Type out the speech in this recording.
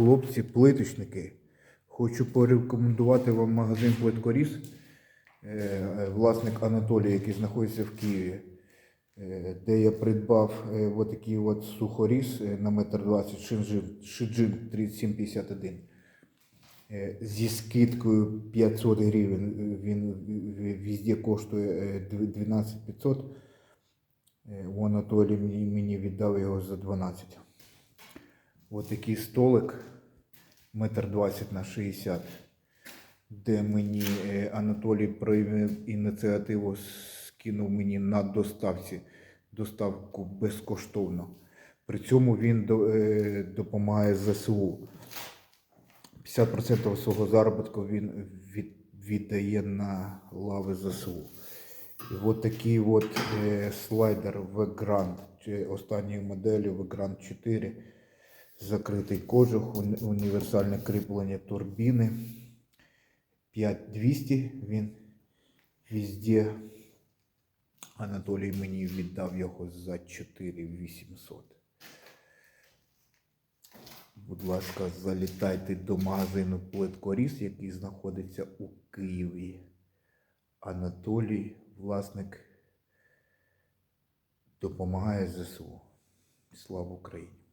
Хлопці, плиточники, хочу порекомендувати вам магазин Плиткоріс, е, власник Анатолій, який знаходиться в Києві, е, де я придбав е, отакий от сухоріз е, на метр 20 Шиджин, Шиджин 3751. Е, Зі скидкою 500 гривень е, він везде коштує е, дв- 12 500. Е, У Анатолій мені, мені віддав його за 12. Ось такий столик, метр 20 на 60, де мені е, Анатолій проявив ініціативу, скинув мені на доставці доставку безкоштовно. При цьому він е, допомагає ЗСУ. 50% свого заробітку він віддає на лави ЗСУ. І от такий от е, слайдер V-Grand, останньої моделі V-Grand 4, закритий кожух, універсальне кріплення турбіни. 5200 він везде. Анатолій мені віддав його за 4800. Будь ласка, залітайте до магазину Плиткоріс, який знаходиться у Києві. Анатолій, власник, допомагає ЗСУ. Слава Україні!